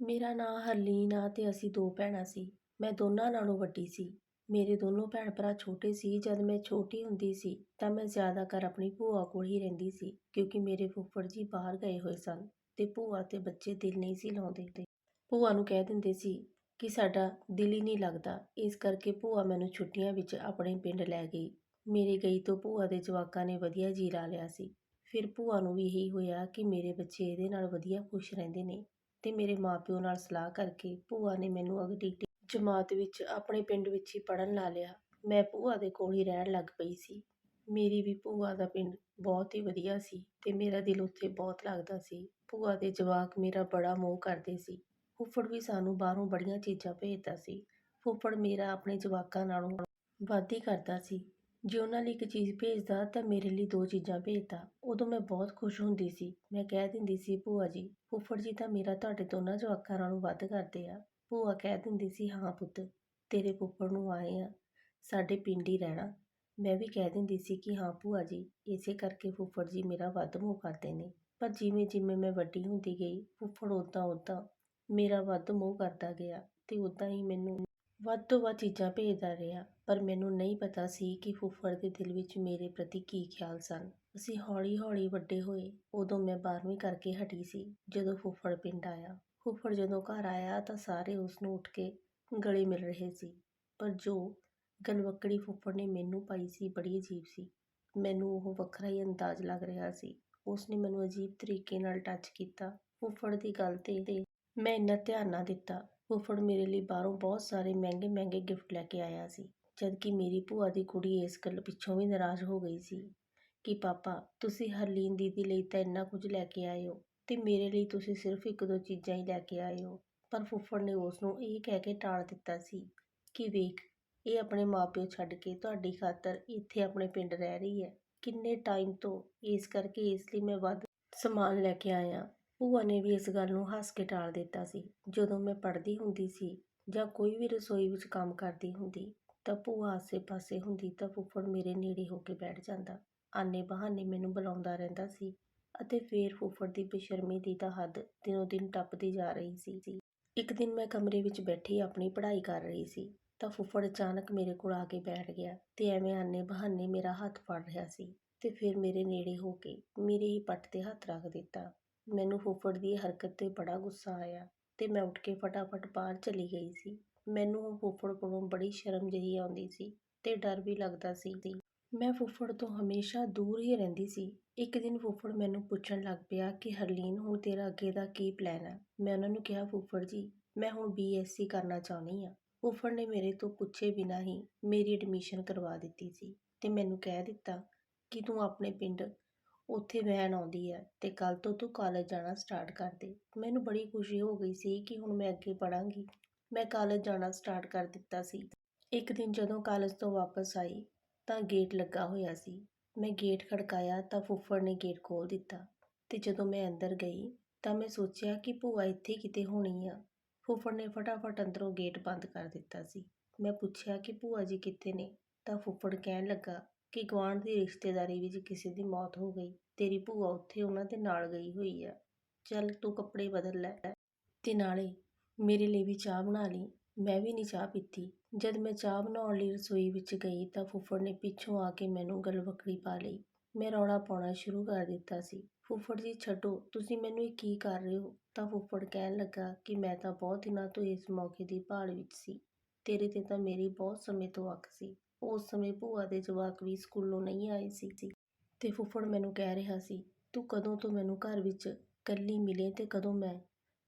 ਮੇਰਾ ਨਾਂ ਹਰਲੀਨ ਆ ਅਤੇ ਅਸੀਂ ਦੋ ਭੈਣਾਂ ਸੀ। ਮੈਂ ਦੋਨਾਂ ਨਾਲੋਂ ਵੱਡੀ ਸੀ। ਮੇਰੇ ਦੋਨੋਂ ਭੈਣ ਭਰਾ ਛੋਟੇ ਸੀ। ਜਦ ਮੈਂ ਛੋਟੀ ਹੁੰਦੀ ਸੀ ਤਾਂ ਮੈਂ ਜ਼ਿਆਦਾਤਰ ਆਪਣੀ ਭੂਆ ਕੋਲ ਹੀ ਰਹਿੰਦੀ ਸੀ, ਕਿਉਂਕਿ ਮੇਰੇ ਫੁੱਫੜ ਜੀ ਬਾਹਰ ਗਏ ਹੋਏ ਸਨ ਅਤੇ ਭੂਆ ਅਤੇ ਬੱਚੇ ਦਿਲ ਨਹੀਂ ਸੀ ਲਾਉਂਦੇ ਤੇ ਭੂਆ ਨੂੰ ਕਹਿ ਦਿੰਦੇ ਸੀ ਕਿ ਸਾਡਾ ਦਿਲ ਹੀ ਨਹੀਂ ਲੱਗਦਾ। ਇਸ ਕਰਕੇ ਭੂਆ ਮੈਨੂੰ ਛੁੱਟੀਆਂ ਵਿੱਚ ਆਪਣੇ ਪਿੰਡ ਲੈ ਗਈ। ਮੇਰੇ ਗਈ ਤੋਂ ਭੂਆ ਦੇ ਜਵਾਕਾਂ ਨੇ ਵਧੀਆ ਜੀ ਲਾ ਲਿਆ ਸੀ। ਫਿਰ ਭੂਆ ਨੂੰ ਵੀ ਇਹੀ ਹੋਇਆ ਕਿ ਮੇਰੇ ਬੱਚੇ ਇਹਦੇ ਨਾਲ ਵਧੀਆ ਖੁਸ਼ ਰਹਿੰਦੇ ਨੇ। ਤੇ ਮੇਰੇ ਮਾਪਿਓ ਨਾਲ ਸਲਾਹ ਕਰਕੇ ਭੂਆ ਨੇ ਮੈਨੂੰ ਅਗਲੀ ਜਮਾਤ ਵਿੱਚ ਆਪਣੇ ਪਿੰਡ ਵਿੱਚ ਹੀ ਪੜ੍ਹਨ ਲਾ ਲਿਆ। ਮੈਂ ਭੂਆ ਦੇ ਕੋਲ ਹੀ ਰਹਿਣ ਲੱਗ ਪਈ ਸੀ। ਮੇਰੀ ਵੀ ਭੂਆ ਦਾ ਪਿੰਡ ਬਹੁਤ ਹੀ ਵਧੀਆ ਸੀ ਤੇ ਮੇਰਾ ਦਿਲ ਉੱਥੇ ਬਹੁਤ ਲੱਗਦਾ ਸੀ। ਭੂਆ ਦੇ ਜਵਾਕ ਮੇਰਾ ਬੜਾ ਮੋਹ ਕਰਦੇ ਸੀ। ਫੁੱਫੜ ਵੀ ਸਾਨੂੰ ਬਾਹਰੋਂ ਬੜੀਆਂ ਚੀਜ਼ਾਂ ਭੇਜਦਾ ਸੀ। ਫੁੱਫੜ ਮੇਰਾ ਆਪਣੇ ਜਵਾਕਾਂ ਨਾਲੋਂ ਵੱਧ ਹੀ ਕਰਦਾ ਸੀ। ਜੇ ਉਹਨਾਂ ਲਈ ਇੱਕ ਚੀਜ਼ ਭੇਜਦਾ ਤਾਂ ਮੇਰੇ ਲਈ ਦੋ ਚੀਜ਼ਾਂ ਭੇਜਦਾ। ਉਦੋਂ ਮੈਂ ਬਹੁਤ ਖੁਸ਼ ਹੁੰਦੀ ਸੀ। ਮੈਂ ਕਹਿ ਦਿੰਦੀ ਸੀ, ਭੂਆ ਜੀ, ਫੁੱਫੜ ਜੀ ਤਾਂ ਮੇਰਾ ਤੁਹਾਡੇ ਦੋਨਾਂ ਜਵਾਕਾਂ ਨਾਲੋਂ ਵੱਧ ਕਰਦੇ ਆ। ਭੂਆ ਕਹਿ ਦਿੰਦੀ ਸੀ, ਹਾਂ ਪੁੱਤ, ਤੇਰੇ ਫੁੱਫੜ ਨੂੰ ਆਏ ਆ, ਸਾਡੇ ਪਿੰਡ ਹੀ ਰਹਿਣਾ। ਮੈਂ ਵੀ ਕਹਿ ਦਿੰਦੀ ਸੀ ਕਿ, ਹਾਂ ਭੂਆ ਜੀ, ਇਸੇ ਕਰਕੇ ਫੁੱਫੜ ਜੀ ਮੇਰਾ ਵੱਧ ਮੋਹ ਕਰਦੇ ਨੇ। ਪਰ ਜਿਵੇਂ ਜਿਵੇਂ ਮੈਂ ਵੱਡੀ ਹੁੰਦੀ ਗਈ, ਫੁੱਫੜ ਉਦਾਂ ਉਦਾਂ ਮੇਰਾ ਵੱਧ ਮੋਹ ਕਰਦਾ ਗਿਆ ਤੇ ਉਦਾਂ ਹੀ ਮੈਨੂੰ ਵੱਧ ਤੋਂ ਵੱਧ ਚੀਜ਼ਾਂ ਭੇਜਦਾ ਰਿਹਾ। ਪਰ ਮੈਨੂੰ ਨਹੀਂ ਪਤਾ ਸੀ ਕਿ ਫੁੱਫੜ ਦੇ ਦਿਲ ਵਿੱਚ ਮੇਰੇ ਪ੍ਰਤੀ ਕੀ ਖਿਆਲ ਸਨ। ਅਸੀਂ ਹੌਲੀ-ਹੌਲੀ ਵੱਡੇ ਹੋਏ, ਉਦੋਂ ਮੈਂ 12ਵੀਂ ਕਰਕੇ ਹਟੀ ਸੀ, ਜਦੋਂ ਫੁੱਫੜ ਪਿੰਡ ਆਇਆ। ਫੁੱਫੜ ਜਦੋਂ ਘਰ ਆਇਆ ਤਾਂ ਸਾਰੇ ਉਸ ਨੂੰ ਉੱਠ ਕੇ ਗਲੇ ਮਿਲ ਰਹੇ ਸੀ। ਪਰ ਜੋ ਗਲਵੱਕੜੀ ਫੁੱਫੜ ਨੇ ਮੈਨੂੰ ਪਾਈ ਸੀ ਬੜੀ ਅਜੀਬ ਸੀ। ਮੈਨੂੰ ਉਹ ਵੱਖਰਾ ਹੀ ਅੰਦਾਜ਼ ਲੱਗ ਰਿਹਾ ਸੀ। ਉਸ ਨੇ ਮੈਨੂੰ ਅਜੀਬ ਤਰੀਕੇ ਨਾਲ ਟੱਚ ਕੀਤਾ। ਫੁੱਫੜ ਦੀ ਗੱਲ ਤੇ ਤੇ ਮੈਂ ਇੰਨਾ ਧਿਆਨ ਨਾ ਦਿੱਤਾ। ਫੁੱਫੜ ਮੇਰੇ ਲਈ ਬਾਹਰੋਂ ਬਹੁਤ ਸਾਰੇ ਮਹਿੰਗੇ ਮਹਿੰਗੇ ਗਿਫਟ ਲੈ ਕੇ ਆਇਆ ਸੀ, ਜਦਕਿ ਮੇਰੀ ਭੂਆ ਦੀ ਕੁੜੀ ਇਸ ਗੱਲ ਪਿੱਛੋਂ ਵੀ ਨਾਰਾਜ਼ ਹੋ ਗਈ ਸੀ। ਕਿ ਪਾਪਾ, ਤੁਸੀਂ ਹਰਲੀਨ ਦੀਦੀ ਲਈ ਤਾਂ ਇੰਨਾ ਕੁਝ ਲੈ ਕੇ ਆਏ ਹੋ ਤੇ ਮੇਰੇ ਲਈ ਤੁਸੀਂ ਸਿਰਫ ਇੱਕ ਦੋ ਚੀਜ਼ਾਂ ਹੀ ਲੈ ਕੇ ਆਏ ਹੋ। ਪਰ ਫੁੱਫੜ ਨੇ ਉਸ ਨੂੰ ਇਹ ਕਹਿ ਕੇ ਟਾਲ ਦਿੱਤਾ ਸੀ ਕਿ ਵੇਖ, ਇਹ ਆਪਣੇ ਮਾਪਿਓ ਛੱਡ ਕੇ ਤੁਹਾਡੀ ਖਾਤਰ ਇੱਥੇ ਆਪਣੇ ਪਿੰਡ ਰਹਿ ਰਹੀ ਹੈ। ਕਿੰਨੇ ਟਾਈਮ ਤੋਂ ਇਸ ਕਰਕੇ ਇਸ ਲਈ ਮੈਂ ਵੱਧ ਸਮਾਨ ਲੈ ਕੇ ਆਇਆ। ਭੂਆ ਨੇ ਵੀ ਇਸ ਗੱਲ ਨੂੰ ਹੱਸ ਕੇ ਟਾਲ ਦਿੱਤਾ ਸੀ। ਜਦੋਂ ਮੈਂ ਪੜ੍ਹਦੀ ਹੁੰਦੀ ਸੀ ਜਾਂ ਕੋਈ ਵੀ ਰਸੋਈ ਵਿੱਚ ਕੰਮ ਕਰਦੀ ਹੁੰਦੀ ਤਾਂ ਭੂਆ ਆਸੇ-ਪਾਸੇ ਹੁੰਦੀ ਤਾਂ ਫੁੱਫੜ ਮੇਰੇ ਨੇੜੇ ਹੋ ਕੇ ਬੈਠ ਜਾਂਦਾ। ਆਨੇ ਬਹਾਨੇ ਮੈਨੂੰ ਬੁਲਾਉਂਦਾ ਰਹਿੰਦਾ ਸੀ ਅਤੇ ਫੇਰ ਫੁੱਫੜ ਦੀ ਬੇਸ਼ਰਮੀ ਦੀ ਤਾਂ ਹੱਦ ਦਿਨੋਂ ਦਿਨ ਟੱਪਦੀ ਜਾ ਰਹੀ ਸੀ। ਇੱਕ ਦਿਨ ਮੈਂ ਕਮਰੇ ਵਿੱਚ ਬੈਠੀ ਆਪਣੀ ਪੜ੍ਹਾਈ ਕਰ ਰਹੀ ਸੀ ਤਾਂ ਫੁੱਫੜ ਅਚਾਨਕ ਮੇਰੇ ਕੋਲ ਆ ਕੇ ਬੈਠ ਗਿਆ ਤੇ ਐਵੇਂ ਆਨੇ ਬਹਾਨੇ ਮੇਰਾ ਹੱਥ ਫੜ ਰਿਹਾ ਸੀ ਤੇ ਫਿਰ ਮੇਰੇ ਨੇੜੇ ਹੋ ਕੇ ਮੇਰੇ ਹੀ ਪੱਟ ਤੇ ਹੱਥ ਰੱਖ ਦਿੱਤਾ। ਮੈਨੂੰ ਫੁੱਫੜ ਦੀ ਹਰਕਤ ਤੇ ਬੜਾ ਗੁੱਸਾ ਆਇਆ ਤੇ ਮੈਂ ਉੱਠ ਕੇ ਫਟਾਫਟ ਬਾਹਰ ਚਲੀ ਗਈ ਸੀ। ਮੈਨੂੰ ਉਹ ਫੁੱਫੜ ਕੋਲੋਂ ਬੜੀ ਸ਼ਰਮ ਜਿਹੀ ਆਉਂਦੀ ਸੀ ਤੇ ਡਰ ਵੀ ਲੱਗਦਾ ਸੀ। ਮੈਂ ਫੁੱਫੜ ਤੋਂ ਹਮੇਸ਼ਾ ਦੂਰ ਹੀ ਰਹਿੰਦੀ ਸੀ। ਇੱਕ ਦਿਨ ਫੁੱਫੜ ਮੈਨੂੰ ਪੁੱਛਣ ਲੱਗ ਪਿਆ ਕਿ ਹਰਲੀਨ, ਹੁਣ ਤੇਰਾ ਅੱਗੇ ਦਾ ਕੀ ਪਲਾਨ ਹੈ? ਮੈਂ ਉਹਨਾਂ ਨੂੰ ਕਿਹਾ, ਫੁੱਫੜ ਜੀ, ਮੈਂ ਹੁਣ ਬੀਐਸਸੀ ਕਰਨਾ ਚਾਹੁੰਦੀ ਹਾਂ। ਫੁੱਫੜ ਨੇ ਮੇਰੇ ਤੋਂ ਪੁੱਛੇ ਬਿਨਾਂ ਹੀ ਮੇਰੀ ਐਡਮਿਸ਼ਨ ਕਰਵਾ ਦਿੱਤੀ ਸੀ ਤੇ ਮੈਨੂੰ ਕਹਿ ਦਿੱਤਾ ਕਿ ਤੂੰ ਆਪਣੇ ਪਿੰਡ ਉੱਥੇ ਵੈਨ ਆਉਂਦੀ ਹੈ ਤੇ ਕੱਲ ਤੋਂ ਤੂੰ ਕਾਲਜ ਜਾਣਾ ਸਟਾਰਟ ਕਰ ਦੇ। ਮੈਨੂੰ ਬੜੀ ਖੁਸ਼ੀ ਹੋ ਗਈ ਸੀ ਕਿ ਹੁਣ ਮੈਂ ਅੱਗੇ ਪੜਾਂਗੀ ਮੈਂ ਕਾਲਜ ਜਾਣਾ ਸਟਾਰਟ ਕਰ ਦਿੱਤਾ ਸੀ। ਇੱਕ ਦਿਨ ਜਦੋਂ ਕਾਲਜ ਤੋਂ ਵਾਪਸ ਆਈ ਤਾਂ ਗੇਟ ਲੱਗਾ ਹੋਇਆ ਸੀ। ਮੈਂ ਗੇਟ ਖੜਕਾਇਆ ਤਾਂ ਫੁੱਫੜ ਨੇ ਗੇਟ ਖੋਲ੍ਹ ਦਿੱਤਾ ਅਤੇ ਜਦੋਂ ਮੈਂ ਅੰਦਰ ਗਈ ਤਾਂ ਮੈਂ ਸੋਚਿਆ ਕਿ ਭੂਆ ਇੱਥੇ ਕਿਤੇ ਹੋਣੀ ਆ। ਫੁੱਫੜ ਨੇ ਫਟਾਫਟ ਅੰਦਰੋਂ ਗੇਟ ਬੰਦ ਕਰ ਦਿੱਤਾ ਸੀ। ਮੈਂ ਪੁੱਛਿਆ ਕਿ ਭੂਆ ਜੀ ਕਿੱਥੇ ਨੇ? ਤਾਂ ਫੁੱਫੜ ਕਹਿਣ ਲੱਗਾ ਕਿ ਗੁਆਂਢ ਦੀ ਰਿਸ਼ਤੇਦਾਰੀ ਵਿੱਚ ਕਿਸੇ ਦੀ ਮੌਤ ਹੋ ਗਈ। ਤੇਰੀ ਭੂਆ ਉੱਥੇ ਉਹਨਾਂ ਦੇ ਨਾਲ ਗਈ ਹੋਈ ਆ। ਚੱਲ ਤੂੰ ਕੱਪੜੇ ਬਦਲ ਲੈ ਤੇ ਨਾਲੇ ਮੇਰੇ ਲਈ ਵੀ ਚਾਹ ਬਣਾ ਲਈ। ਮੈਂ ਵੀ ਨਹੀਂ ਚਾਹ ਪੀਤੀ। ਜਦ ਮੈਂ ਚਾਹ ਬਣਾਉਣ ਲਈ ਰਸੋਈ ਵਿੱਚ ਗਈ ਤਾਂ ਫੁੱਫੜ ਨੇ ਪਿੱਛੋਂ ਆ ਕੇ ਮੈਨੂੰ ਗਲਵੱਕੜੀ ਪਾ ਲਈ। ਮੈਂ ਰੌਲਾ ਪਾਉਣਾ ਸ਼ੁਰੂ ਕਰ ਦਿੱਤਾ ਸੀ। ਫੁੱਫੜ ਜੀ, ਛੱਡੋ, ਤੁਸੀਂ ਮੈਨੂੰ ਇਹ ਕੀ ਕਰ ਰਹੇ ਹੋ? ਤਾਂ ਫੁੱਫੜ ਕਹਿਣ ਲੱਗਾ ਕਿ ਮੈਂ ਤਾਂ ਬਹੁਤ ਦਿਨਾਂ ਤੋਂ ਇਸ ਮੌਕੇ ਦੀ ਭਾਲ ਵਿੱਚ ਸੀ। ਤੇਰੇ ਤੇ ਤਾਂ ਮੇਰੀ ਬਹੁਤ ਸਮੇਂ ਤੋਂ ਅੱਖ ਸੀ। ਉਸ ਸਮੇਂ ਭੂਆ ਦੇ ਜਵਾਕ ਵੀ ਸਕੂਲੋਂ ਨਹੀਂ ਆਏ ਸੀ। ਤੇ ਫੁੱਫੜ ਮੈਨੂੰ ਕਹਿ ਰਿਹਾ ਸੀ, ਤੂੰ ਕਦੋਂ ਤੋਂ ਮੈਨੂੰ ਘਰ ਵਿੱਚ ਇਕੱਲੀ ਮਿਲੇ ਤੇ ਕਦੋਂ ਮੈਂ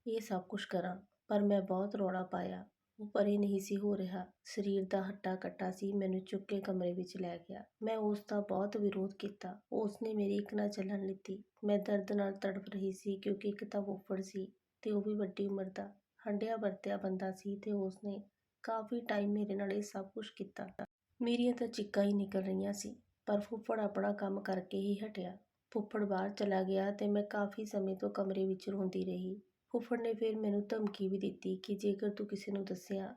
ਇਹ ਸਭ ਕੁਝ ਕਰਾਂ? ਪਰ ਮੈਂ ਬਹੁਤ ਰੌਲਾ ਪਾਇਆ। ਉਹ ਪਰੇ ਨਹੀਂ ਸੀ ਹੋ ਰਿਹਾ। ਸਰੀਰ ਦਾ ਹੱਟਾ ਕੱਟਾ ਸੀ, ਮੈਨੂੰ ਚੁੱਕ ਕੇ ਕਮਰੇ ਵਿੱਚ ਲੈ ਗਿਆ। ਮੈਂ ਉਸ ਦਾ ਬਹੁਤ ਵਿਰੋਧ ਕੀਤਾ। ਉਸ ਨੇ ਮੇਰੀ ਇੱਕ ਨਾ ਚੱਲਣ ਲਿੱਤੀ। ਮੈਂ ਦਰਦ ਨਾਲ ਤੜਫ ਰਹੀ ਸੀ ਕਿਉਂਕਿ ਇੱਕ ਤਾਂ ਫੁੱਫੜ ਸੀ ਤੇ ਉਹ ਵੀ ਵੱਡੀ ਉਮਰ ਦਾ। ਹੰਡਿਆ ਵਰਤਿਆ ਬੰਦਾ ਸੀ ਤੇ ਉਸ ਨੇ ਕਾਫੀ ਟਾਈਮ ਮੇਰੇ ਨਾਲ ਇਹ ਸਭ ਕੁਝ ਕੀਤਾ। ਮੇਰੀਆਂ ਤਾਂ ਚਿੱਕਾਂ ਹੀ ਨਿਕਲ ਰਹੀਆਂ ਸੀ, ਪਰ ਫੁੱਫੜ ਆਪਣਾ ਕੰਮ ਕਰਕੇ ਹੀ ਹਟਿਆ। ਫੁੱਫੜ ਬਾਹਰ ਚਲਾ ਗਿਆ ਤੇ ਮੈਂ ਕਾਫੀ ਸਮੇਂ ਤੋਂ ਕਮਰੇ ਵਿੱਚ ਰੋਂਦੀ ਰਹੀ। ਫੁੱਫੜ ਨੇ ਫਿਰ ਮੈਨੂੰ ਧਮਕੀ ਵੀ ਦਿੱਤੀ ਕਿ ਜੇਕਰ ਤੂੰ ਕਿਸੇ ਨੂੰ ਦੱਸਿਆ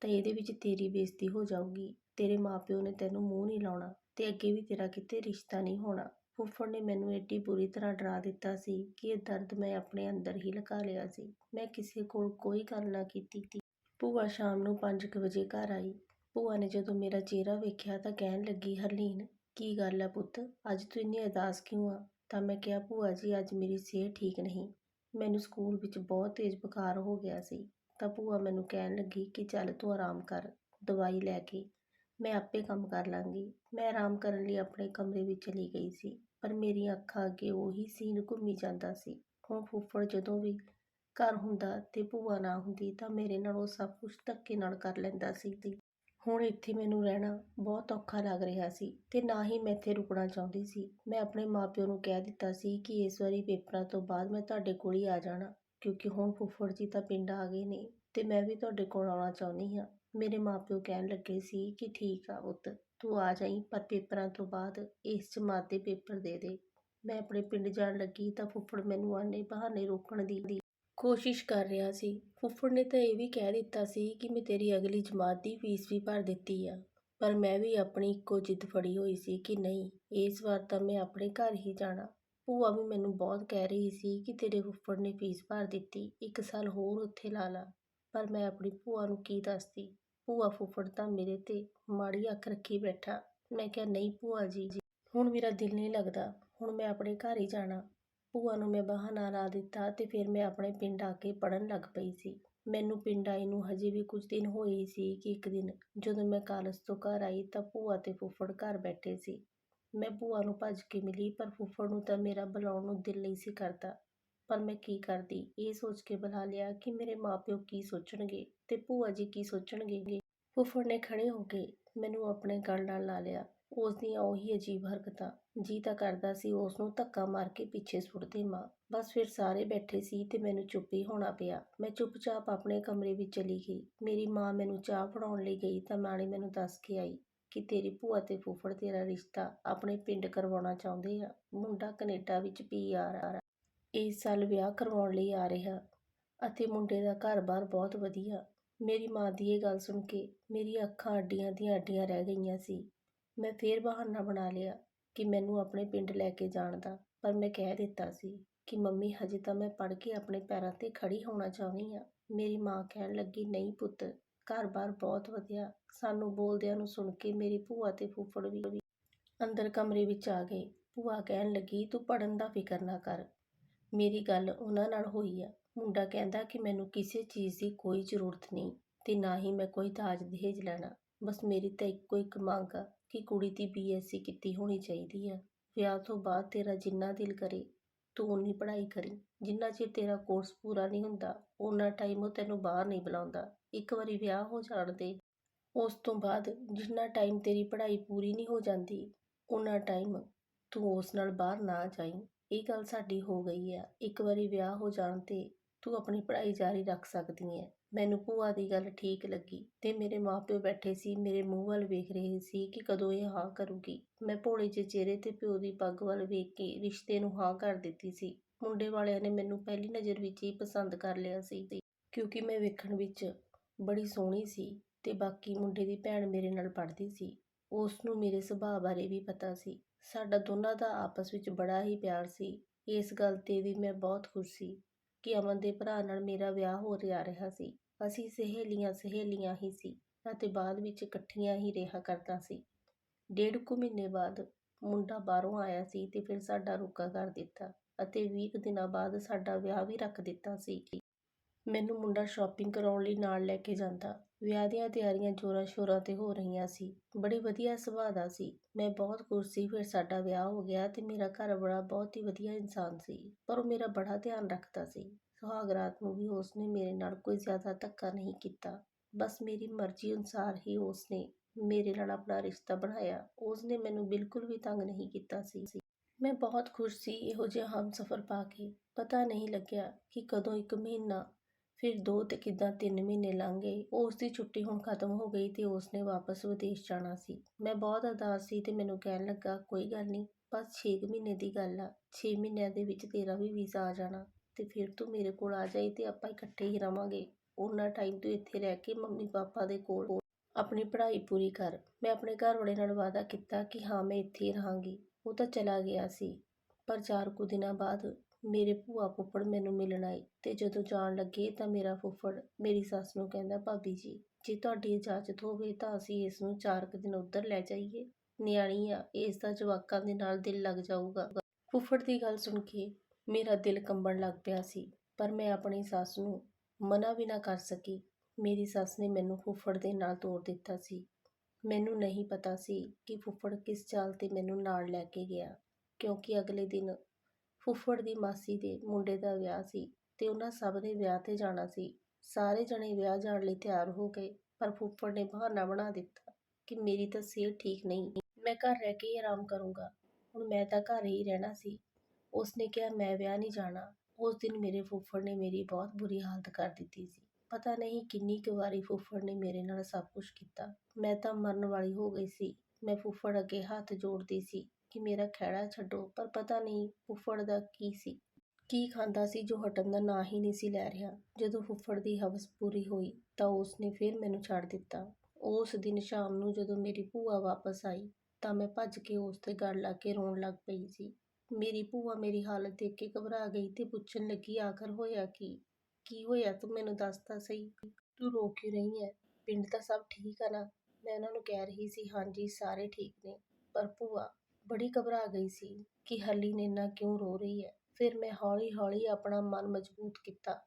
ਤਾਂ ਇਹਦੇ ਵਿੱਚ ਤੇਰੀ ਬੇਇੱਜ਼ਤੀ ਹੋ ਜਾਊਗੀ। ਤੇਰੇ ਮਾਪਿਓ ਨੇ ਤੈਨੂੰ ਮੂੰਹ ਨਹੀਂ ਲਾਉਣਾ ਤੇ ਅੱਗੇ ਵੀ ਤੇਰਾ ਕਿਤੇ ਰਿਸ਼ਤਾ ਨਹੀਂ ਹੋਣਾ। ਫੁੱਫੜ ਨੇ ਮੈਨੂੰ ਐਡੀ ਬੁਰੀ ਤਰ੍ਹਾਂ ਡਰਾ ਦਿੱਤਾ ਸੀ ਕਿ ਇਹ ਦਰਦ ਮੈਂ ਆਪਣੇ ਅੰਦਰ ਹੀ ਲਗਾ ਲਿਆ ਸੀ। ਮੈਂ ਕਿਸੇ ਕੋਲ ਕੋਈ ਗੱਲ ਨਾ ਕੀਤੀ ਭੂਆ ਸ਼ਾਮ ਨੂੰ 5 ਵਜੇ ਘਰ ਆਈ। ਭੂਆ ਨੇ ਜਦੋਂ ਮੇਰਾ ਚਿਹਰਾ ਵੇਖਿਆ ਤਾਂ ਕਹਿਣ ਲੱਗੀ, ਹਰਲੀਨ, ਕੀ ਗੱਲ ਆ ਪੁੱਤ? ਅੱਜ ਤੂੰ ਇੰਨੀ ਉਦਾਸ ਕਿਉਂ ਆ? ਤਾਂ ਮੈਂ ਕਿਹਾ, ਭੂਆ ਜੀ, ਅੱਜ ਮੇਰੀ ਸਿਹਤ ਠੀਕ ਨਹੀਂ। ਮੈਨੂੰ ਸਕੂਲ ਵਿੱਚ ਬਹੁਤ ਤੇਜ਼ ਬੁਖਾਰ ਹੋ ਗਿਆ ਸੀ, ਤਾਂ ਭੂਆ ਮੈਨੂੰ ਕਹਿਣ ਲੱਗੀ ਕਿ ਚੱਲ ਤੂੰ ਆਰਾਮ ਕਰ, ਦਵਾਈ ਲੈ ਕੇ, ਮੈਂ ਆਪੇ ਕੰਮ ਕਰ ਲਾਂਗੀ। ਮੈਂ ਆਰਾਮ ਕਰਨ ਲਈ ਆਪਣੇ ਕਮਰੇ ਵਿੱਚ ਚਲੀ ਗਈ ਸੀ, ਪਰ ਮੇਰੀਆਂ ਅੱਖਾਂ ਅੱਗੇ ਉਹੀ ਸੀਨ ਘੁੰਮੀ ਜਾਂਦਾ ਸੀ। ਹੁਣ ਫੁੱਫੜ ਜਦੋਂ ਵੀ ਘਰ ਹੁੰਦਾ ਤੇ ਭੂਆ ਨਾ ਹੁੰਦੀ ਤਾਂ ਮੇਰੇ ਨਾਲ ਉਹ ਸਭ ਕੁਝ ਧੱਕੇ ਨਾਲ ਕਰ ਲੈਂਦਾ ਸੀ। ਹੁਣ ਇੱਥੇ ਮੈਨੂੰ ਰਹਿਣਾ ਬਹੁਤ ਔਖਾ ਲੱਗ ਰਿਹਾ ਸੀ ਤੇ ਨਾ ਹੀ ਮੈਂ ਇੱਥੇ ਰੁਕਣਾ ਚਾਹੁੰਦੀ ਸੀ। ਮੈਂ ਆਪਣੇ ਮਾਪਿਆਂ ਨੂੰ ਕਹਿ ਦਿੱਤਾ ਸੀ ਕਿ ਇਸ ਵਾਰੀ ਪੇਪਰਾਂ ਤੋਂ ਬਾਅਦ ਮੈਂ ਤੁਹਾਡੇ ਕੋਲ ਹੀ ਆ ਜਾਣਾ, ਕਿਉਂਕਿ ਹੁਣ ਫੁੱਫੜ ਜੀ ਤਾਂ ਪਿੰਡ ਆ ਗਏ ਨੇ ਤੇ ਮੈਂ ਵੀ ਤੁਹਾਡੇ ਕੋਲ ਆਉਣਾ ਚਾਹੁੰਦੀ ਹਾਂ। ਮੇਰੇ ਮਾਪਿਓ ਕਹਿਣ ਲੱਗੇ ਸੀ ਕਿ ਠੀਕ ਆ ਪੁੱਤ, ਤੂੰ ਆ ਜਾਈਂ, ਪਰ ਪੇਪਰਾਂ ਤੋਂ ਬਾਅਦ ਇਸ ਜਮਾਤ ਦੇ ਪੇਪਰ ਦੇ ਦੇ। ਮੈਂ ਆਪਣੇ ਪਿੰਡ ਜਾਣ ਲੱਗੀ ਤਾਂ ਫੁੱਫੜ ਮੈਨੂੰ ਆਨੇ ਬਹਾਨੇ ਰੋਕਣ ਦੀ ਕੋਸ਼ਿਸ਼ ਕਰ ਰਿਹਾ ਸੀ। ਫੁੱਫੜ ਨੇ ਤਾਂ ਇਹ ਵੀ ਕਹਿ ਦਿੱਤਾ ਸੀ ਕਿ ਮੈਂ ਤੇਰੀ ਅਗਲੀ ਜਮਾਤ ਦੀ ਫੀਸ ਵੀ ਭਰ ਦਿੱਤੀ ਆ, ਪਰ ਮੈਂ ਵੀ ਆਪਣੀ ਇੱਕੋ ਜਿੱਦ ਫੜੀ ਹੋਈ ਸੀ ਕਿ ਨਹੀਂ, ਇਸ ਵਾਰ ਤਾਂ ਮੈਂ ਆਪਣੇ ਘਰ ਹੀ ਜਾਣਾ। ਭੂਆ ਵੀ ਮੈਨੂੰ ਬਹੁਤ ਕਹਿ ਰਹੀ ਸੀ ਕਿ ਤੇਰੇ ਫੁੱਫੜ ਨੇ ਫੀਸ ਭਰ ਦਿੱਤੀ, ਇੱਕ ਸਾਲ ਹੋਰ ਉੱਥੇ ਲਾ ਲਾ। ਪਰ ਮੈਂ ਆਪਣੀ ਭੂਆ ਨੂੰ ਕੀ ਦੱਸਦੀ? ਭੂਆ ਫੁੱਫੜ ਤਾਂ ਮੇਰੇ ਤੇ ਮਾੜੀ ਅੱਖ ਰੱਖੀ ਬੈਠਾ। ਮੈਂ ਕਿਹਾ, ਨਹੀਂ ਭੂਆ ਜੀ ਹੁਣ ਮੇਰਾ ਦਿਲ ਨਹੀਂ ਲੱਗਦਾ। ਹੁਣ ਮੈਂ ਆਪਣੇ ਘਰ ਹੀ ਜਾਣਾ। ਭੂਆ ਨੂੰ ਮੈਂ ਬਹਾਨਾ ਲਾ ਦਿੱਤਾ ਅਤੇ ਫਿਰ ਮੈਂ ਆਪਣੇ ਪਿੰਡ ਆ ਕੇ ਪੜ੍ਹਨ ਲੱਗ ਪਈ ਸੀ। ਮੈਨੂੰ ਪਿੰਡ ਆਈ ਨੂੰ ਹਜੇ ਵੀ ਕੁਝ ਦਿਨ ਹੋਏ ਹੀ ਸੀ ਕਿ ਇੱਕ ਦਿਨ ਜਦੋਂ ਮੈਂ ਕਾਲਜ ਤੋਂ ਘਰ ਆਈ ਤਾਂ ਭੂਆ ਅਤੇ ਫੁੱਫੜ ਘਰ ਬੈਠੇ ਸੀ। ਮੈਂ ਭੂਆ ਨੂੰ ਭੱਜ ਕੇ ਮਿਲੀ ਪਰ ਫੁੱਫੜ ਨੂੰ ਤਾਂ ਮੇਰਾ ਬੁਲਾਉਣ ਨੂੰ ਦਿਲ ਨਹੀਂ ਸੀ ਕਰਦਾ। ਪਰ ਮੈਂ ਕੀ ਕਰਦੀ? ਇਹ ਸੋਚ ਕੇ ਬੁਲਾ ਲਿਆ ਕਿ ਮੇਰੇ ਮਾਪਿਓ ਕੀ ਸੋਚਣਗੇ ਤੇ ਭੂਆ ਜੀ ਕੀ ਸੋਚਣਗੇ। ਫੁੱਫੜ ਨੇ ਖੜੇ ਹੋ ਕੇ ਮੈਨੂੰ ਆਪਣੇ ਗਲ ਨਾਲ ਲਾ ਲਿਆ। ਉਸ ਦੀਆਂ ਉਹੀ ਅਜੀਬ ਹਰਕਤਾਂ। ਜੀ ਤਾਂ ਕਰਦਾ ਸੀ ਉਸ ਨੂੰ ਧੱਕਾ ਮਾਰ ਕੇ ਪਿੱਛੇ ਸੁੱਟ ਦੇਵਾਂ ਬਸ ਫਿਰ ਸਾਰੇ ਬੈਠੇ ਸੀ ਤੇ ਮੈਨੂੰ ਚੁੱਪ ਹੀ ਹੋਣਾ ਪਿਆ। ਮੈਂ ਚੁੱਪਚਾਪ ਆਪਣੇ ਕਮਰੇ ਵਿੱਚ ਚਲੀ ਗਈ। ਮੇਰੀ ਮਾਂ ਮੈਨੂੰ ਚਾਹ ਫੜਾਉਣ ਲਈ ਗਈ ਤਾਂ ਮਾਂ ਨੇ ਮੈਨੂੰ ਦੱਸ ਕੇ ਆਈ ਕਿ ਤੇਰੀ ਭੂਆ ਤੇ ਫੁੱਫੜ ਤੇਰਾ ਰਿਸ਼ਤਾ ਆਪਣੇ ਪਿੰਡ ਕਰਵਾਉਣਾ ਚਾਹੁੰਦੇ ਆ। ਮੁੰਡਾ ਕੈਨੇਡਾ ਵਿੱਚ ਪੀਆਰ ਆ। ਇਸ ਸਾਲ ਵਿਆਹ ਕਰਵਾਉਣ ਲਈ ਆ ਰਿਹਾ ਅਤੇ ਮੁੰਡੇ ਦਾ ਘਰ-ਬਾਰ ਬਹੁਤ ਵਧੀਆ। ਮੇਰੀ ਮਾਂ ਦੀ ਇਹ ਗੱਲ ਸੁਣ ਕੇ ਮੇਰੀਆਂ ਅੱਖਾਂ ਅੱਡੀਆਂ ਦੀਆਂ ਅੱਡੀਆਂ ਰਹਿ ਗਈਆਂ ਸੀ। ਮੈਂ ਫੇਰ ਬਹਾਨਾ ਬਣਾ ਲਿਆ ਕਿ ਮੈਨੂੰ ਆਪਣੇ ਪਿੰਡ ਲੈ ਕੇ ਜਾਣ ਦਾ, ਪਰ ਮੈਂ ਕਹਿ ਦਿੱਤਾ ਸੀ ਕਿ ਮੰਮੀ ਹਜੇ ਤਾਂ ਮੈਂ ਪੜ੍ਹ ਕੇ ਆਪਣੇ ਪੈਰਾਂ 'ਤੇ ਖੜ੍ਹੀ ਹੋਣਾ ਚਾਹੁੰਦੀ ਹਾਂ। ਮੇਰੀ ਮਾਂ ਕਹਿਣ ਲੱਗੀ, ਨਹੀਂ ਪੁੱਤ, ਘਰ-ਬਾਰ ਬਹੁਤ ਵਧੀਆ। ਸਾਨੂੰ ਬੋਲਦਿਆਂ ਨੂੰ ਸੁਣ ਕੇ ਮੇਰੀ ਭੂਆ ਤੇ ਫੁੱਫੜ ਵੀ ਅੰਦਰ ਕਮਰੇ ਵਿੱਚ ਆ ਗਏ। ਭੂਆ ਕਹਿਣ ਲੱਗੀ, ਤੂੰ ਪੜਨ ਦਾ ਫਿਕਰ ਨਾ ਕਰ। ਮੇਰੀ ਗੱਲ ਉਹਨਾਂ ਨਾਲ ਹੋਈ ਆ। ਮੁੰਡਾ ਕਹਿੰਦਾ ਕਿ ਮੈਨੂੰ ਕਿਸੇ ਚੀਜ਼ ਦੀ ਕੋਈ ਜ਼ਰੂਰਤ ਨਹੀਂ ਤੇ ਨਾ ਹੀ ਮੈਂ ਕੋਈ ਦਾਜ ਦਹੇਜ ਲੈਣਾ। ਬਸ ਮੇਰੀ ਤਾਂ ਇੱਕੋ ਇੱਕ ਮੰਗ ਆ। ਕਿ ਕੁੜੀ ਦੀ ਬੀਐਸਸੀ ਕੀਤੀ ਹੋਣੀ ਚਾਹੀਦੀ ਆ। ਵਿਆਹ ਤੋਂ ਬਾਅਦ ਤੇਰਾ ਜਿੰਨਾ ਦਿਲ ਕਰੇ, ਤੂੰ ਉਨੀ ਪੜ੍ਹਾਈ ਕਰੀ। ਜਿੰਨਾ ਚਿਰ ਤੇਰਾ ਕੋਰਸ ਪੂਰਾ ਨਹੀਂ ਹੁੰਦਾ ਉਹਨਾਂ ਟਾਈਮ ਉਹ ਤੈਨੂੰ ਬਾਹਰ ਨਹੀਂ ਬੁਲਾਉਂਦਾ। ਇੱਕ ਵਾਰੀ ਵਿਆਹ ਹੋ ਜਾਣ ਦੇ, ਉਸ ਤੋਂ ਬਾਅਦ ਜਿੰਨਾ ਟਾਈਮ ਤੇਰੀ ਪੜ੍ਹਾਈ ਪੂਰੀ ਨਹੀਂ ਹੋ ਜਾਂਦੀ ਉਹਨਾਂ ਟਾਈਮ ਤੂੰ ਉਸ ਨਾਲ ਬਾਹਰ ਨਾ ਜਾਈ। ਇਹ ਗੱਲ ਸਾਡੀ ਹੋ ਗਈ ਆ। ਇੱਕ ਵਾਰੀ ਵਿਆਹ ਹੋ ਜਾਣ ਤੇ ਤੂੰ ਆਪਣੀ ਪੜ੍ਹਾਈ ਜਾਰੀ ਰੱਖ ਸਕਦੀ ਹੈ ਮੈਨੂੰ ਭੂਆ ਦੀ ਗੱਲ ਠੀਕ ਲੱਗੀ ਤੇ ਮੇਰੇ ਮਾਪਿਓ ਬੈਠੇ ਸੀ, ਮੇਰੇ ਮੂੰਹ ਵੱਲ ਵੇਖ ਰਹੇ ਸੀ ਕਿ ਕਦੋਂ ਇਹ ਹਾਂ ਕਰੂਗੀ। ਮੈਂ ਭੋਲੇ ਜਿਹੇ ਚਿਹਰੇ ਤੇ ਪਿਓ ਦੀ ਪੱਗ ਵੱਲ ਵੇਖ ਕੇ ਰਿਸ਼ਤੇ ਨੂੰ ਹਾਂ ਕਰ ਦਿੱਤੀ ਸੀ। ਮੁੰਡੇ ਵਾਲਿਆਂ ਨੇ ਮੈਨੂੰ ਪਹਿਲੀ ਨਜ਼ਰ ਵਿੱਚ ਹੀ ਪਸੰਦ ਕਰ ਲਿਆ ਸੀ ਕਿਉਂਕਿ ਮੈਂ ਵੇਖਣ ਵਿੱਚ ਬੜੀ ਸੋਹਣੀ ਸੀ ਤੇ ਬਾਕੀ ਮੁੰਡੇ ਦੀ ਭੈਣ ਮੇਰੇ ਨਾਲ ਪੜ੍ਹਦੀ ਸੀ। ਉਸ ਨੂੰ ਮੇਰੇ ਸੁਭਾਅ ਬਾਰੇ ਵੀ ਪਤਾ ਸੀ। ਸਾਡਾ ਦੋਨਾਂ ਦਾ ਆਪਸ ਵਿੱਚ ਬੜਾ ਹੀ ਪਿਆਰ ਸੀ। ਇਸ ਗੱਲ ਤੇ ਵੀ ਮੈਂ ਬਹੁਤ ਖੁਸ਼ ਸੀ ਕਿ ਅਮਨ ਦੇ ਭਰਾ ਨਾਲ ਮੇਰਾ ਵਿਆਹ ਹੋ ਰਿਹਾ ਰਿਹਾ ਸੀ। ਅਸੀਂ ਸਹੇਲੀਆਂ ਸਹੇਲੀਆਂ ਹੀ ਸੀ, ਅਤੇ ਬਾਅਦ ਵਿੱਚ ਇਕੱਠੀਆਂ ਹੀ ਰਿਹਾ ਕਰਦਾ ਸੀ। ਡੇਢ ਕੁ ਮਹੀਨੇ ਬਾਅਦ ਮੁੰਡਾ ਬਾਹਰੋਂ ਆਇਆ ਸੀ ਤੇ ਫਿਰ ਸਾਡਾ ਰੁਕਾ ਕਰ ਦਿੱਤਾ, ਅਤੇ 20 ਦਿਨਾਂ ਬਾਅਦ ਸਾਡਾ ਵਿਆਹ ਵੀ ਰੱਖ ਦਿੱਤਾ ਸੀ। ਮੈਨੂੰ ਮੁੰਡਾ ਸ਼ਾਪਿੰਗ ਕਰਾਉਣ ਲਈ ਨਾਲ ਲੈ ਕੇ ਜਾਂਦਾ। ਵਿਆਹ ਦੀਆਂ ਤਿਆਰੀਆਂ ਜੋਰਾਂ ਸ਼ੋਰਾਂ ਤੇ ਹੋ ਰਹੀਆਂ ਸੀ। ਬੜੇ ਵਧੀਆ ਸੁਭਾਅ ਦਾ ਸੀ। ਮੈਂ ਬਹੁਤ ਖੁਸ਼ ਸੀ, ਫਿਰ ਸਾਡਾ ਵਿਆਹ ਹੋ ਗਿਆ ਤੇ ਮੇਰਾ ਘਰ ਵਾਲਾ ਬਹੁਤ ਹੀ ਵਧੀਆ ਇਨਸਾਨ ਸੀ, ਪਰ ਉਹ ਮੇਰਾ ਬੜਾ ਧਿਆਨ ਰੱਖਦਾ ਸੀ। ਸੁਹਾਗ ਰਾਤ ਨੂੰ ਵੀ ਉਸਨੇ ਮੇਰੇ ਨਾਲ ਕੋਈ ਜ਼ਿਆਦਾ ਧੱਕਾ ਨਹੀਂ ਕੀਤਾ, ਬਸ ਮੇਰੀ ਮਰਜ਼ੀ ਅਨੁਸਾਰ ਹੀ ਉਸਨੇ ਮੇਰੇ ਨਾਲ ਆਪਣਾ ਰਿਸ਼ਤਾ ਬਣਾਇਆ। ਉਸਨੇ ਮੈਨੂੰ ਬਿਲਕੁਲ ਵੀ ਤੰਗ ਨਹੀਂ ਕੀਤਾ ਸੀ। ਮੈਂ ਬਹੁਤ ਖੁਸ਼ ਸੀ ਇਹੋ ਜਿਹਾ ਹਮਸਫਰ ਪਾ ਕੇ। ਪਤਾ ਨਹੀਂ ਲੱਗਿਆ ਕਿ ਕਦੋਂ ਇੱਕ ਮਹੀਨਾ, ਫਿਰ ਦੋ ਤੇ ਕਿੱਦਾਂ ਤਿੰਨ ਮਹੀਨੇ ਲੰਘ ਗਏ। ਉਸ ਦੀ ਛੁੱਟੀ ਹੁਣ ਖਤਮ ਹੋ ਗਈ ਤੇ ਉਸਨੇ ਵਾਪਸ ਵਿਦੇਸ਼ ਜਾਣਾ ਸੀ। ਮੈਂ ਬਹੁਤ ਉਦਾਸ ਸੀ ਤੇ ਮੈਨੂੰ ਕਹਿਣ ਲੱਗਾ, ਕੋਈ ਗੱਲ ਨਹੀਂ, ਬਸ 6 ਮਹੀਨੇ ਦੀ ਗੱਲ ਆ। 6 ਮਹੀਨਿਆਂ ਦੇ ਵਿੱਚ ਤੇਰਾ ਵੀ ਵੀਜ਼ਾ ਆ ਜਾਣਾ। ਤੇ ਫਿਰ ਤੂੰ ਮੇਰੇ ਕੋਲ ਆ ਜਾਈ ਤੇ ਆਪਾਂ ਇਕੱਠੇ ਹੀ ਰਵਾਂਗੇ। ਉਹਨਾਂ ਟਾਈਮ ਤੂੰ ਇੱਥੇ ਰਹਿ ਕੇ ਮੰਮੀ ਪਾਪਾ ਦੇ ਕੋਲ ਆਪਣੀ ਪੜ੍ਹਾਈ ਪੂਰੀ ਕਰ। ਮੈਂ ਆਪਣੇ ਘਰ ਵਾਲੇ ਨਾਲ ਵਾਅਦਾ ਕੀਤਾ ਕਿ ਹਾਂ, ਮੈਂ ਇੱਥੇ ਹੀ ਰਹਾਂਗੀ। ਉਹ ਤਾਂ ਚਲਾ ਗਿਆ ਸੀ। ਪਰ ਚਾਰ ਕੁ ਦਿਨਾਂ ਬਾਅਦ ਮੇਰੇ ਭੂਆ ਫੁੱਫੜ ਮੈਨੂੰ ਮਿਲਣ ਆਏ ਤੇ ਜਦੋਂ ਜਾਣ ਲੱਗੇ ਤਾਂ ਮੇਰਾ ਫੁੱਫੜ ਮੇਰੀ ਸੱਸ ਨੂੰ ਕਹਿੰਦਾ, ਭਾਬੀ ਜੀ, ਜੇ ਤੁਹਾਡੀ ਇਜਾਜ਼ਤ ਹੋਵੇ ਤਾਂ ਅਸੀਂ ਇਸ ਨੂੰ ਚਾਰ ਕੁ ਦਿਨ ਉੱਧਰ ਲੈ ਜਾਈਏ। ਨਿਆਣੀ ਆ, ਇਸ ਦਾ ਜਵਾਕਾਂ ਦੇ ਨਾਲ ਦਿਲ ਲੱਗ ਜਾਊਗਾ। ਫੁੱਫੜ ਦੀ ਗੱਲ ਸੁਣ ਕੇ ਮੇਰਾ ਦਿਲ ਕੰਬਣ ਲੱਗ ਪਿਆ ਸੀ, ਪਰ ਮੈਂ ਆਪਣੀ ਸੱਸ ਨੂੰ ਮਨਾ ਵੀ ਨਾ ਕਰ ਸਕੀ। ਮੇਰੀ ਸੱਸ ਨੇ ਮੈਨੂੰ ਫੁੱਫੜ ਦੇ ਨਾਲ ਤੋਰ ਦਿੱਤਾ ਸੀ। ਮੈਨੂੰ ਨਹੀਂ ਪਤਾ ਸੀ ਕਿ ਫੁੱਫੜ ਕਿਸ ਚਾਲ ਤੇ ਮੈਨੂੰ ਨਾਲ ਲੈ ਕੇ ਗਿਆ, ਕਿਉਂਕਿ ਅਗਲੇ ਦਿਨ ਫੁੱਫੜ ਦੀ ਮਾਸੀ ਦੇ ਮੁੰਡੇ ਦਾ ਵਿਆਹ ਸੀ ਤੇ ਉਹਨਾਂ ਸਭ ਨੇ ਵਿਆਹ ਤੇ ਜਾਣਾ ਸੀ। ਸਾਰੇ ਜਣੇ ਵਿਆਹ ਜਾਣ ਲਈ ਤਿਆਰ ਹੋ ਗਏ, ਪਰ ਫੁੱਫੜ ਨੇ ਬਹਾਨਾ ਬਣਾ ਦਿੱਤਾ ਕਿ ਮੇਰੀ ਤਾਂ ਸਿਹਤ ਠੀਕ ਨਹੀਂ। ਮੈਂ ਘਰ ਰਹਿ ਕੇ ਹੀ ਆਰਾਮ ਕਰੂੰਗਾ। ਹੁਣ ਮੈਂ ਤਾਂ ਘਰ ਹੀ ਰਹਿਣਾ ਸੀ। ਉਸ ਨੇ ਕਿਹਾ, ਮੈਂ ਵਿਆਹ ਨਹੀਂ ਜਾਣਾ। ਉਸ ਦਿਨ ਮੇਰੇ ਫੁੱਫੜ ਨੇ ਮੇਰੀ ਬਹੁਤ ਬੁਰੀ ਹਾਲਤ ਕਰ ਦਿੱਤੀ ਸੀ। ਪਤਾ ਨਹੀਂ ਕਿੰਨੀ ਕੁ ਵਾਰੀ ਫੁੱਫੜ ਨੇ ਮੇਰੇ ਨਾਲ ਸਭ ਕੁਝ ਕੀਤਾ। ਮੈਂ ਤਾਂ ਮਰਨ ਵਾਲੀ ਹੋ ਗਈ ਸੀ। ਮੈਂ ਫੁੱਫੜ ਅੱਗੇ ਹੱਥ ਜੋੜਦੀ ਸੀ ਕਿ ਮੇਰਾ ਖਹਿੜਾ ਛੱਡੋ, ਪਰ ਪਤਾ ਨਹੀਂ ਫੁੱਫੜ ਦਾ ਕੀ ਸੀ। ਕੀ ਖਾਂਦਾ ਸੀ ਜੋ ਹਟਣ ਦਾ ਨਾਂ ਹੀ ਨਹੀਂ ਸੀ ਲੈ ਰਿਹਾ। ਜਦੋਂ ਫੁੱਫੜ ਦੀ ਹਵਸ ਪੂਰੀ ਹੋਈ ਤਾਂ ਉਸਨੇ ਫਿਰ ਮੈਨੂੰ ਛੱਡ ਦਿੱਤਾ। ਉਸ ਦਿਨ ਸ਼ਾਮ ਨੂੰ ਜਦੋਂ ਮੇਰੀ ਭੂਆ ਵਾਪਸ ਆਈ ਤਾਂ ਮੈਂ ਭੱਜ ਕੇ ਉਸ ਤੇ ਗਲ ਲਾ ਕੇ ਰੋਣ ਲੱਗ ਪਈ ਸੀ। ਮੇਰੀ ਭੂਆ ਮੇਰੀ ਹਾਲਤ ਦੇਖ ਕੇ ਘਬਰਾ ਗਈ ਤੇ ਪੁੱਛਣ ਲੱਗੀ, ਆਖਰ ਹੋਇਆ ਕੀ? ਕੀ ਹੋਇਆ? ਤੂੰ ਮੈਨੂੰ ਦੱਸ ਤਾਂ ਸਹੀ। ਤੂੰ ਰੋ ਕਿਉਂ ਰਹੀ ਹੈ ਪਿੰਡ ਤਾਂ ਸਭ ਠੀਕ ਆ ਨਾ? ਮੈਂ ਉਹਨਾਂ ਨੂੰ ਕਹਿ ਰਹੀ ਸੀ, ਹਾਂਜੀ, ਸਾਰੇ ਠੀਕ ਨੇ। ਪਰ ਭੂਆ ਬੜੀ ਘਬਰਾ ਗਈ ਸੀ ਕਿ ਹੱਲੀ ਨੇ ਨਾ ਕਿਉਂ ਰੋ ਰਹੀ ਹੈ ਫਿਰ ਮੈਂ ਹੌਲੀ-ਹੌਲੀ ਆਪਣਾ ਮਨ ਮਜ਼ਬੂਤ ਕੀਤਾ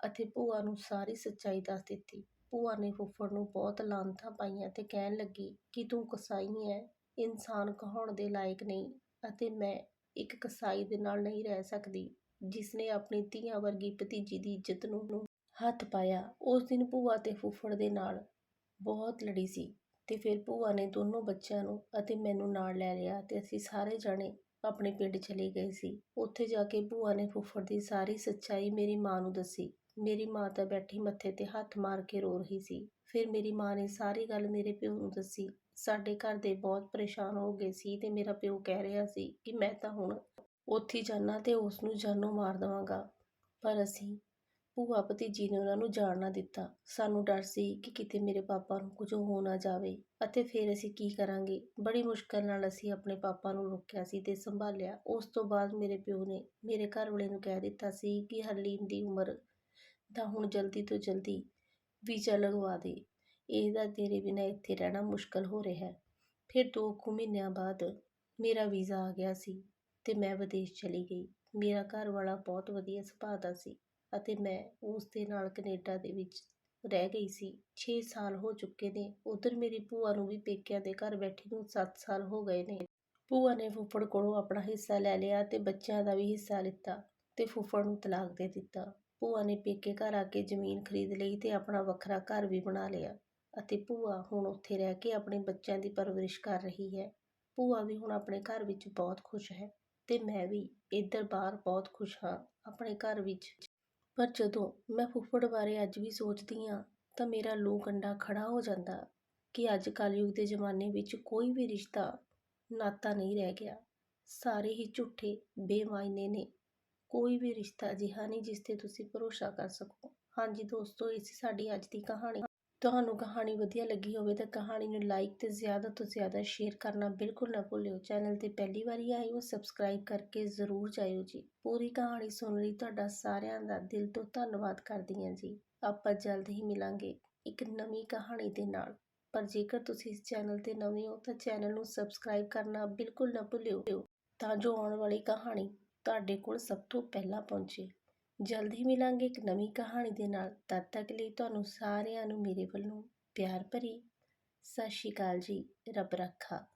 ਅਤੇ ਭੂਆ ਨੂੰ ਸਾਰੀ ਸੱਚਾਈ ਦੱਸ ਦਿੱਤੀ। ਭੂਆ ਨੇ ਫੁੱਫੜ ਨੂੰ ਬਹੁਤ ਲਾਂਤਾਂ ਪਾਈਆਂ ਤੇ ਕਹਿਣ ਲੱਗੀ ਕਿ ਤੂੰ ਕਸਾਈ ਹੈ ਇਨਸਾਨ ਕਹਾਉਣ ਦੇ ਲਾਇਕ ਨਹੀਂ ਅਤੇ ਮੈਂ ਇੱਕ ਕਸਾਈ ਦੇ ਨਾਲ ਨਹੀਂ ਰਹਿ ਸਕਦੀ ਜਿਸ ਨੇ ਆਪਣੀ ਧੀਆਂ ਵਰਗੀ ਭਤੀਜੀ ਦੀ ਇੱਜ਼ਤ ਨੂੰ ਹੱਥ ਪਾਇਆ। ਉਸ ਦਿਨ ਭੂਆ ਤੇ ਫੁੱਫੜ ਦੇ ਨਾਲ ਬਹੁਤ ਲੜੀ ਸੀ ਤੇ ਫਿਰ ਭੂਆ ਨੇ ਦੋਨੋਂ ਬੱਚਿਆਂ ਨੂੰ ਅਤੇ ਮੈਨੂੰ ਨਾਲ ਲੈ ਲਿਆ ਤੇ ਅਸੀਂ ਸਾਰੇ ਜਾਣੇ ਆਪਣੇ ਪਿੰਡ ਚਲੇ ਗਏ ਸੀ। ਉੱਥੇ ਜਾ ਕੇ ਭੂਆ ਨੇ ਫੁੱਫੜ ਦੀ ਸਾਰੀ ਸੱਚਾਈ ਮੇਰੀ ਮਾਂ ਨੂੰ ਦੱਸੀ। ਮੇਰੀ ਮਾਂ ਤਾਂ ਬੈਠੀ ਮੱਥੇ ਤੇ ਹੱਥ ਮਾਰ ਕੇ ਰੋ ਰਹੀ ਸੀ। ਫਿਰ ਮੇਰੀ ਮਾਂ ਨੇ ਸਾਰੀ ਗੱਲ ਮੇਰੇ ਪਿਓ ਨੂੰ ਦੱਸੀ ਸਾਡੇ ਘਰ ਦੇ ਬਹੁਤ ਪਰੇਸ਼ਾਨ ਹੋ ਗਏ ਸੀ ਤੇ ਮੇਰਾ ਪਿਓ ਕਹਿ ਰਿਹਾ ਸੀ ਕਿ ਮੈਂ ਤਾਂ ਹੁਣ ਉੱਥੇ ਜਾਣਾ ਤੇ ਉਸ ਨੂੰ ਜਾਨੋਂ ਮਾਰ ਦਵਾਂਗਾ। ਪਰ ਅਸੀਂ ਭੂਆ ਭਤੀਜੀ ਨੇ ਉਹਨਾਂ ਨੂੰ ਜਾਣ ਨਾ ਦਿੱਤਾ। ਸਾਨੂੰ ਡਰ ਸੀ ਕਿ ਕਿਤੇ ਮੇਰੇ ਪਾਪਾ ਨੂੰ ਕੁਝ ਹੋ ਨਾ ਜਾਵੇ ਅਤੇ ਫਿਰ ਅਸੀਂ ਕੀ ਕਰਾਂਗੇ? ਬੜੀ ਮੁਸ਼ਕਲ ਨਾਲ ਅਸੀਂ ਆਪਣੇ ਪਾਪਾ ਨੂੰ ਰੋਕਿਆ ਸੀ ਤੇ ਸੰਭਾਲਿਆ। ਉਸ ਤੋਂ ਬਾਅਦ ਮੇਰੇ ਪਿਓ ਨੇ ਮੇਰੇ ਘਰ ਵਾਲੇ ਨੂੰ ਕਹਿ ਦਿੱਤਾ ਸੀ ਕਿ ਹਰਲੀਨ ਦੀ ਉਮਰ ਦਾ ਹੁਣ ਜਲਦੀ ਤੋਂ ਜਲਦੀ ਵੀਜ਼ਾ ਲਗਵਾ ਦੇ। ਇਹਦਾ ਤੇਰੇ ਬਿਨਾਂ ਇੱਥੇ ਰਹਿਣਾ ਮੁਸ਼ਕਲ ਹੋ ਰਿਹਾ ਹੈ। ਫਿਰ ਦੋ ਕੁ ਮਹੀਨਿਆਂ ਬਾਅਦ ਮੇਰਾ ਵੀਜ਼ਾ ਆ ਗਿਆ ਸੀ ਤੇ ਮੈਂ ਵਿਦੇਸ਼ ਚਲੀ ਗਈ। ਮੇਰਾ ਘਰ ਵਾਲਾ ਬਹੁਤ ਵਧੀਆ ਸੁਭਾਅ ਦਾ ਸੀ ਅਤੇ ਮੈਂ ਉਸ ਦੇ ਨਾਲ ਕੈਨੇਡਾ ਦੇ ਵਿੱਚ ਰਹਿ ਗਈ ਸੀ। 6 ਸਾਲ ਹੋ ਚੁੱਕੇ ਨੇ। ਉਧਰ ਮੇਰੀ ਭੂਆ ਨੂੰ ਵੀ ਪੇਕਿਆਂ ਦੇ ਘਰ ਬੈਠੀ ਨੂੰ 7 ਸਾਲ ਹੋ ਗਏ ਨੇ। ਭੂਆ ਨੇ ਫੁੱਫੜ ਕੋਲੋਂ ਆਪਣਾ ਹਿੱਸਾ ਲੈ ਲਿਆ ਤੇ ਬੱਚਿਆਂ ਦਾ ਵੀ ਹਿੱਸਾ ਲਿੱਤਾ ਤੇ ਫੁੱਫੜ ਨੂੰ ਤਲਾਕ ਦੇ ਦਿੱਤਾ। ਭੂਆ ਨੇ ਪੇਕੇ ਘਰ ਆ ਕੇ ਜ਼ਮੀਨ ਖਰੀਦ ਲਈ ਤੇ ਆਪਣਾ ਵੱਖਰਾ ਘਰ ਵੀ ਬਣਾ ਲਿਆ। ਅਤੇ ਭੂਆ ਹੁਣ ਉੱਥੇ ਰਹਿ ਕੇ ਆਪਣੇ ਬੱਚਿਆਂ ਦੀ ਪਰਵਰਿਸ਼ ਕਰ ਰਹੀ ਹੈ। ਭੂਆ ਵੀ ਹੁਣ ਆਪਣੇ ਘਰ ਵਿੱਚ ਬਹੁਤ ਖੁਸ਼ ਹੈ ਤੇ ਮੈਂ ਵੀ ਇੱਧਰ ਬਾਹਰ ਬਹੁਤ ਖੁਸ਼ ਹਾਂ ਆਪਣੇ ਘਰ ਵਿੱਚ। ਪਰ ਜਦੋਂ ਮੈਂ ਫੁੱਫੜ ਬਾਰੇ ਅੱਜ ਵੀ ਸੋਚਦੀ ਹਾਂ, ਤਾਂ ਮੇਰਾ ਲੂ ਕੰਡਾ ਖੜਾ ਹੋ ਜਾਂਦਾ ਕਿ ਅੱਜ ਕਲਯੁਗ ਦੇ ਜ਼ਮਾਨੇ ਵਿੱਚ ਕੋਈ ਵੀ ਰਿਸ਼ਤਾ ਨਾਤਾ ਨਹੀਂ ਰਹਿ ਗਿਆ। ਸਾਰੇ ਹੀ ਝੂਠੇ, ਬੇਮਾਇਨੇ ਨੇ। ਕੋਈ ਵੀ ਰਿਸ਼ਤਾ ਅਜਿਹਾ ਨਹੀਂ ਜਿਸ ਤੇ ਤੁਸੀਂ ਭਰੋਸਾ ਕਰ ਸਕੋ। ਹਾਂਜੀ ਦੋਸਤੋ, ਇਹ ਸੀ ਸਾਡੀ ਅੱਜ ਦੀ ਕਹਾਣੀ। ਤੁਹਾਨੂੰ ਕਹਾਣੀ ਵਧੀਆ ਲੱਗੀ ਹੋਵੇ ਤਾਂ ਕਹਾਣੀ ਨੂੰ ਲਾਈਕ ਤੇ ਜ਼ਿਆਦਾ ਤੋਂ ਜ਼ਿਆਦਾ ਸ਼ੇਅਰ ਕਰਨਾ ਬਿਲਕੁਲ ਨਾ ਭੁੱਲਿਓ। ਚੈਨਲ ਤੇ ਪਹਿਲੀ ਵਾਰੀ ਆਏ ਹੋ ਸਬਸਕ੍ਰਾਈਬ ਕਰਕੇ ਜ਼ਰੂਰ ਜਾਇਓ ਜੀ। ਪੂਰੀ ਕਹਾਣੀ ਸੁਣਨ ਲਈ ਤੁਹਾਡਾ ਸਾਰਿਆਂ ਦਾ ਦਿਲ ਤੋਂ ਧੰਨਵਾਦ ਕਰਦੀ ਹਾਂ ਜੀ। ਆਪਾਂ ਜਲਦ ਹੀ ਮਿਲਾਂਗੇ ਇੱਕ ਨਵੀਂ ਕਹਾਣੀ ਦੇ ਨਾਲ। ਪਰ ਜੇਕਰ ਤੁਸੀਂ ਇਸ ਚੈਨਲ ਤੇ ਨਵੇਂ ਹੋ ਤਾਂ ਚੈਨਲ ਨੂੰ ਸਬਸਕ੍ਰਾਈਬ ਕਰਨਾ ਬਿਲਕੁਲ ਨਾ ਭੁੱਲਿਓ। ਤਾਂ ਜੋ ਆਉਣ ਵਾਲੀ ਕਹਾਣੀ ਤੁਹਾਡੇ ਕੋਲ ਸਭ ਤੋਂ ਪਹਿਲਾਂ ਪਹੁੰਚੇ। ਜਲਦ ਹੀ ਮਿਲਾਂਗੇ ਇੱਕ ਨਵੀਂ ਕਹਾਣੀ ਦੇ ਨਾਲ। ਤਦ ਤੱਕ ਲਈ ਤੁਹਾਨੂੰ ਸਾਰਿਆਂ ਨੂੰ ਮੇਰੇ ਵੱਲੋਂ ਪਿਆਰ ਭਰੀ। ਸਤਿ ਸ਼੍ਰੀ ਅਕਾਲ ਜੀ। ਰੱਬ ਰੱਖਾ।